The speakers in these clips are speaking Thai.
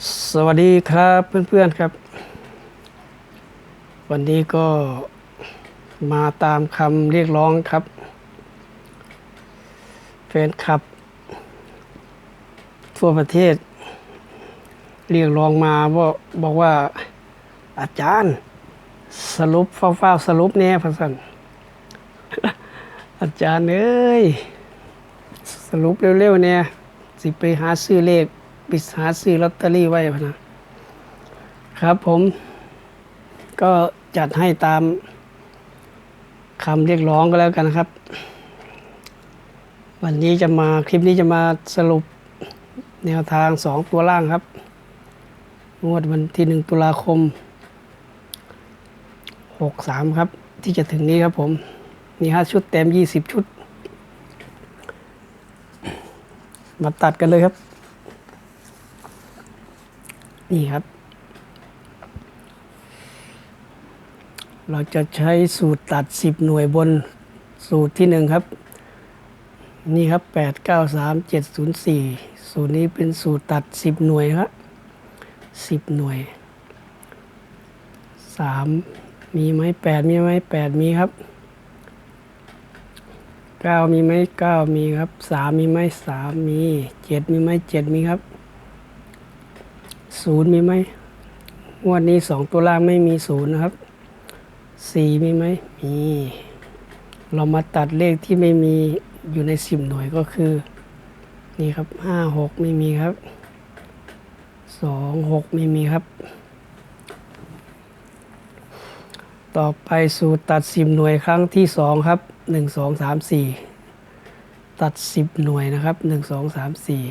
สวัสดีครับเพื่อนๆครับ วันนี้ก็มาตามคำเรียกร้องครับแฟนคลับ ทั่วประเทศ เรียกร้องมาว่าบอกว่าอาจารย์สรุปเฝ้าๆสรุปเนี่ยพะสันอาจารย์เอ้ย สรุปเร็วๆเนี่ยสิไปหาซื้อเลข ไปหาซื้อลอตเตอรี่ไว้พะนะครับผม ก็จัดให้ตามคำเรียกร้องก็แล้วกันครับ วันนี้จะมาคลิปนี้จะมาสรุปแนวทางสองตัวล่างครับ งวดวันที่หนึ่งตุลาคมหกสามครับ ที่จะถึงนี้ครับผมมีห้าชุดเต็มยี่สิบชุด มาตัดกันเลยครับ นี่ครับ เราจะใช้สูตรตัด 10 หน่วยบนสูตรที่หนึ่งครับ นี่ครับ 8 9 3 7 0 4 สูตรนี้เป็นสูตรตัด 10 หน่วยครับ10 หน่วย 3 มีไหม8 มีไหม8 มีครับ9มีไหม9มีครับ3มีไหม3มี7มีไหม7มีครับ ศูนย์มีไหมงวดนี้สองตัวล่างไม่มีศูนย์นะครับสี่มีไหมมี เรามาตัดเลขที่ไม่มีอยู่ในสิบหน่วยก็คือ นี่ครับห้าหกไม่มีครับสองหกไม่มีครับ ต่อไปสูตรตัดสิบหน่วยครั้งที่สองครับหนึ่งสองสามสี่ตัดสิบหน่วยนะครับหนึ่งสองสามสี่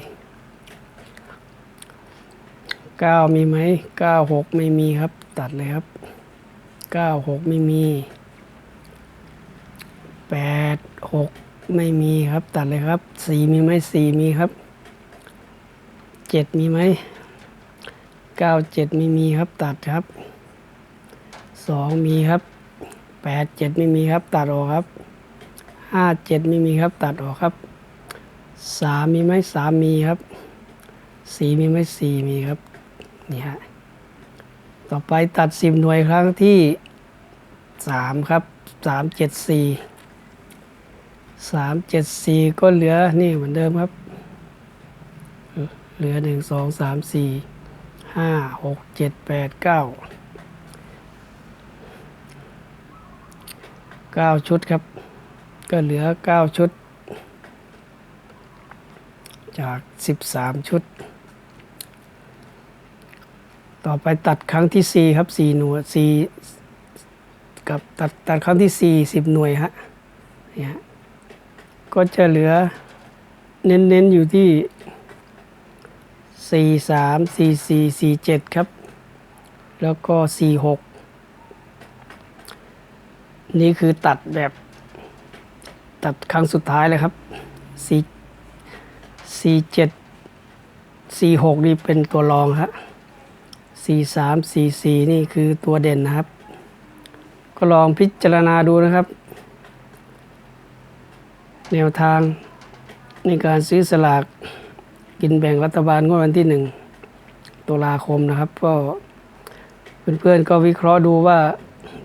เก้ามีไหมเก้าหกไม่มีครับ ตัดเลยครับเก้าหกไม่มีแปดหกไม่มีครับ ตัดเลยครับสี่มีไหมสี่มีครับเจ็ดมีไหมเก้าเจ็ดไม่มีครับ ตัดครับสองมีครับแปดเจ็ดไม่มีครับ ตัดออกครับห้าเจ็ดไม่มีครับ ตัดออกครับสามมีไหมสามมีครับสี่มีไหมสี่มีครับ นี่ฮะต่อไปตัดสิบหน่วยครั้งที่สามครับสามเจ็ดสี่สามเจ็ดสี่ก็เหลือนี่เหมือนเดิมครับ เหลือหนึ่งสองสามสี่ห้าหกเจ็ดแปดเก้าเก้าชุดครับ ก็เหลือเก้าชุด จากสิบสามชุด ต่อไปตัดครั้งที่ 4 ครับ 4 หน่วย 4 กับตัดตัดครั้งที่ 4 10 หน่วยฮะเนี่ฮะก็จะเหลือเน้นเน้นอยู่ที่ 4 3 4 4 4 7 ครับ แล้วก็ 4 6 นี่คือตัดแบบตัดครั้งสุดท้ายเลยครับ 4 4 7 4 6 นี่เป็นตัวรองฮะ 4 3 4 4 นี่คือตัวเด่นนะครับ ก็ลองพิจารณาดูนะครับ แนวทางในการซื้อสลากกินแบ่งรัฐบาลงวดวันที่ 1 ตุลาคมนะครับ ก็เพื่อนๆก็วิเคราะห์ดูว่า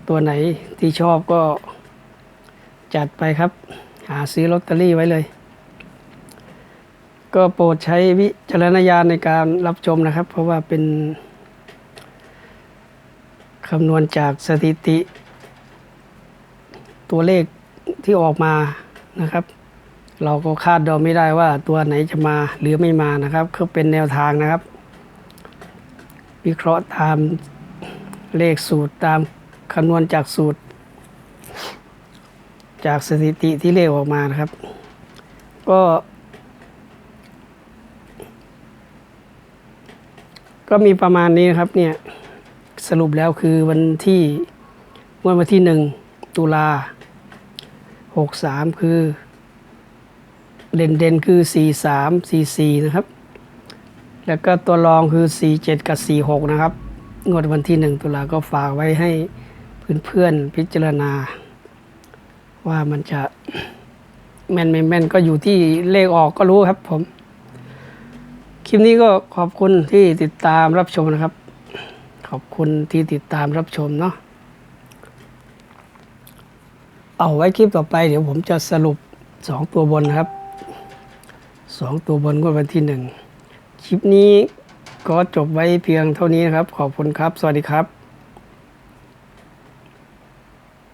ตัวไหนที่ชอบก็จัดไปครับ หาซื้อลอตเตอรี่ไว้เลย ก็โปรดใช้วิจารณญาณในการรับชมนะครับ เพราะว่าเป็น คำนวณจากสถิติ ตัวเลขที่ออกมานะครับ เราก็คาดเดาไม่ได้ว่าตัวไหนจะมาหรือไม่มานะครับก็เป็นแนวทางนะครับ วิเคราะห์ตามเลขสูตรตามคำนวณจากสูตร จากสถิติที่เลขออกมานะครับ ก็ก็มีประมาณนี้นะครับเนี่ย สรุปแล้วคือวันที่วันวันที่หนึ่งตุลาหกสามคือ เด่นเด่นคือสี่สามสี่สี่นะครับ แล้วก็ตัวรองคือสี่เจ็ดกับสี่หกนะครับ งวดวันที่หนึ่งตุลาก็ฝากไว้ให้เพื่อนๆพิจารณา ว่ามันจะแม่นไม่แม่นก็อยู่ที่เลขออกก็รู้ครับผมคคลิปนี้ก็ขอบคุณที่ติดตามรับชมนะครับ ขอบคุณที่ติดตามรับชมเนาะเอาไว้คลิปต่อไปเดี๋ยวผมจะสรุปสองตัวบนครับสองตัวบนก็วันที่หนึ่งคลิปนี้ก็จบไว้เพียงเท่านี้นะครับ ขอบคุณครับ สวัสดีครับ